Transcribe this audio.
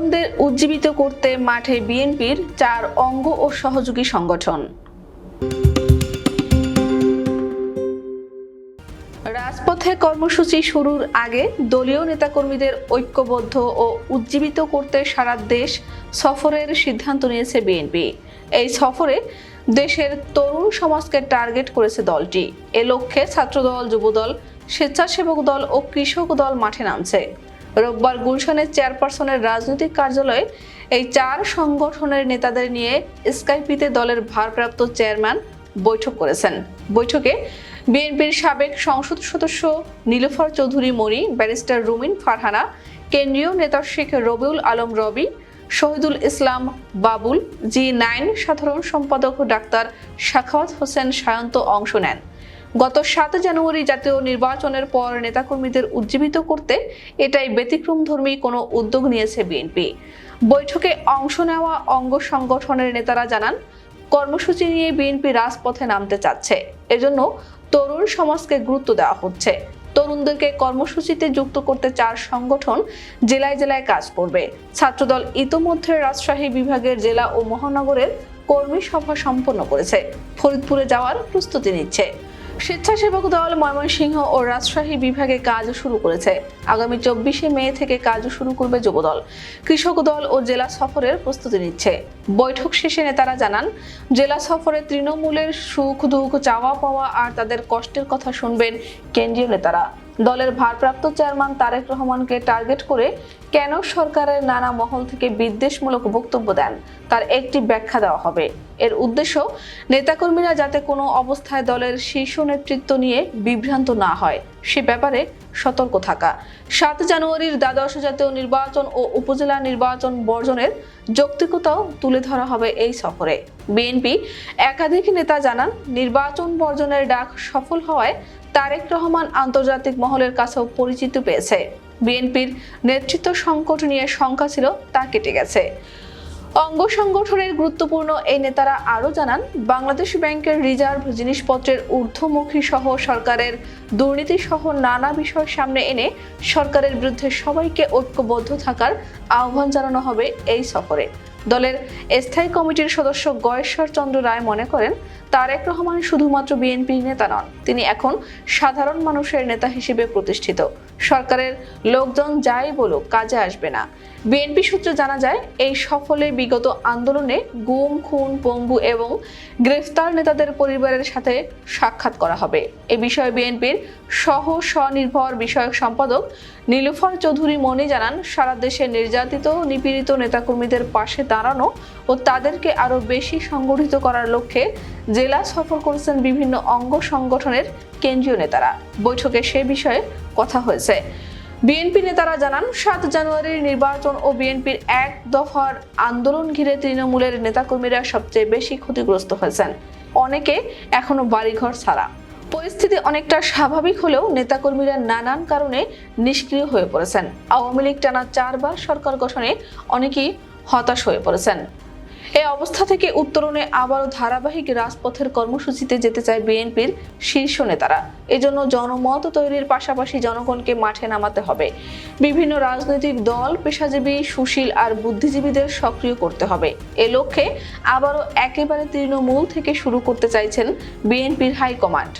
তরুণদের উজ্জীবিত করতে মাঠে বিএনপির চার অঙ্গ ও সহযোগী সংগঠন। রাজপথে কর্মসূচি শুরুর আগে দলীয় নেতাকর্মীদের ঐক্যবদ্ধ ও উজ্জীবিত করতে সারা দেশ সফরের সিদ্ধান্ত নিয়েছে বিএনপি। এই সফরে দেশের তরুণ সমাজকে টার্গেট করেছে দলটি। এ লক্ষ্যে ছাত্রদল, যুবদল, স্বেচ্ছাসেবক দল ও কৃষক দল মাঠে নামছে। রোববার গুলশানের চেয়ারপারসনের রাজনৈতিক কার্যালয়ে এই চার সংগঠনের নেতাদের নিয়ে স্কাইপিতে দলের ভারপ্রাপ্ত চেয়ারম্যান বৈঠক করেছেন। বৈঠকে বিএনপির সাবেক সংসদ সদস্য নীলুফার চৌধুরী মরি ব্যারিস্টার রুমিন ফারহানা, কেন্দ্রীয় নেতা শেখ রবিউল আলম রবি, শহীদুল ইসলাম বাবুল, জি নাইন সাধারণ সম্পাদক ডাক্তার শাখাওয়াত হোসেন সায়ন্ত অংশ নেন। গত সাত জানুয়ারি জাতীয় নির্বাচনের পর নেতাকর্মীদের উজ্জীবিত করতে এটাই ব্যতিক্রমধর্মী কোনো উদ্যোগ নিয়েছে বিএনপি। বৈঠকে অংশ নেওয়া অঙ্গ সংগঠনের নেতারা জানান, কর্মসূচি নিয়ে বিএনপি রাজপথে নামতে চাচ্ছে। এজন্য তরুণ সমাজকে গুরুত্ব দেওয়া হচ্ছে। তরুণদেরকে কর্মসূচিতে যুক্ত করতে চার সংগঠন জেলায় জেলায় কাজ করবে। ছাত্রদল ইতোমধ্যে রাজশাহী বিভাগের জেলা ও মহানগরের কর্মী সভা সম্পন্ন করেছে। ফরিদপুরে যাওয়ার প্রস্তুতি নিচ্ছে। স্বেচ্ছাসেবক দল ময়মনসিংহ ও রাজশাহী বিভাগে কাজ শুরু করেছে। আগামী চব্বিশে মে থেকে কাজ শুরু করবে যুবদল। কৃষক দল ও জেলা সফরের প্রস্তুতি নিচ্ছে। বৈঠক শেষে নেতারা জানান, জেলা সফরে তৃণমূলের সুখ দুঃখ, চাওয়া পাওয়া আর তাদের কষ্টের কথা শুনবেন কেন্দ্রীয় নেতারা। দলের ভারপ্রাপ্ত চেয়ারম্যান তারেক রহমানকে টার্গেট করে কেন সরকারের নানা মহল থেকে বিদ্বেষমূলক বক্তব্য দেন? তার একটি ব্যাখ্যা দেওয়া হবে। এর উদ্দেশ্য, নেতাকর্মীরা যাতে কোনো অবস্থায় দলের শীর্ষ নেতৃত্ব নিয়ে বিভ্রান্ত না হয়, সে ব্যাপারে সতর্ক থাকা। সাত জানুয়ারির দ্বাদশ জাতীয় নির্বাচন ও উপজেলা নির্বাচন বর্জনের যৌক্তিকতাও তুলে ধরা হবে এই সফরে। বিএনপি একাধিক নেতা জানান, নির্বাচন বর্জনের ডাক সফল হওয়ায় তারেক রহমান আন্তর্জাতিক মহলের কাছেও পরিচিতি পেয়েছে। বিএনপির নেতৃত্ব সংকট নিয়ে শঙ্কা ছিল, তা কেটে গেছে। অঙ্গ সংগঠনের গুরুত্বপূর্ণ এই নেতারা আরও জানান, বাংলাদেশ ব্যাংকের রিজার্ভ জিনিসপত্রের ঊর্ধ্বমুখী সহ সরকারের দুর্নীতি সহ নানা বিষয় সামনে এনে সরকারের বিরুদ্ধে সবাইকে ঐক্যবদ্ধ থাকার আহ্বান জানানো হবে এই সফরে। দলের স্থায়ী কমিটির সদস্য গয়েশ্বর চন্দ্র রায় মনে করেন, তারেক রহমান শুধুমাত্র বিএনপির নেতা নন, তিনি এখন সাধারণ মানুষের নেতা হিসেবে প্রতিষ্ঠিত। সরকারের লোকজন যাই বলুক, কাজে আসবে না। বিএনপি সূত্রে জানা যায়, এই সফলে বিগত আন্দোলনে গুম, খুন, পঙ্গু এবং গ্রেফতার নেতাদের পরিবারের সাথে সাক্ষাৎ করা হবে। এ বিষয়ে বিএনপির সহ স্বনির্ভর বিষয়ক সম্পাদক নীলুফার চৌধুরী মনি জানান, সারা দেশে নির্যাতিত, নিপীড়িত নেতাকর্মীদের পাশে দাঁড়ানো ও তাদেরকে আরও বেশি সংগঠিত করার লক্ষ্যে জেলা সফর করেছেন বিভিন্ন অঙ্গ সংগঠনের কেন্দ্রীয় নেতারা। বৈঠকে সে বিষয়ে কথা হয়েছে। বিএনপি নেতারা জানান, সাত জানুয়ারির নির্বাচন ও বিএনপির এক দফার আন্দোলন ঘিরে তৃণমূলের নেতাকর্মীরা সবচেয়ে বেশি ক্ষতিগ্রস্ত হয়েছেন। অনেকে এখনও বাড়িঘর ছাড়া। পরিস্থিতি অনেকটা স্বাভাবিক হলেও নেতাকর্মীরা নানান কারণে নিষ্ক্রিয় হয়ে পড়েছেন। আওয়ামী লীগ টানা চারবার সরকার গঠনে অনেকেই হতাশ হয়ে পড়েছেন। এই অবস্থা থেকে উত্তরণে আবারও ধারাবাহিক রাজপথের কর্মসূচিতে যেতে চায় বিএনপির শীর্ষ নেতারা। এজন্য জনমত তৈরির পাশাপাশি জনগণকে মাঠে নামাতে হবে। বিভিন্ন রাজনৈতিক দল, পেশাজীবী, সুশীল আর বুদ্ধিজীবীদের সক্রিয় করতে হবে। এ লক্ষ্যে আবারও একেবারে তৃণমূল থেকে শুরু করতে চাইছেন বিএনপির হাইকমান্ড।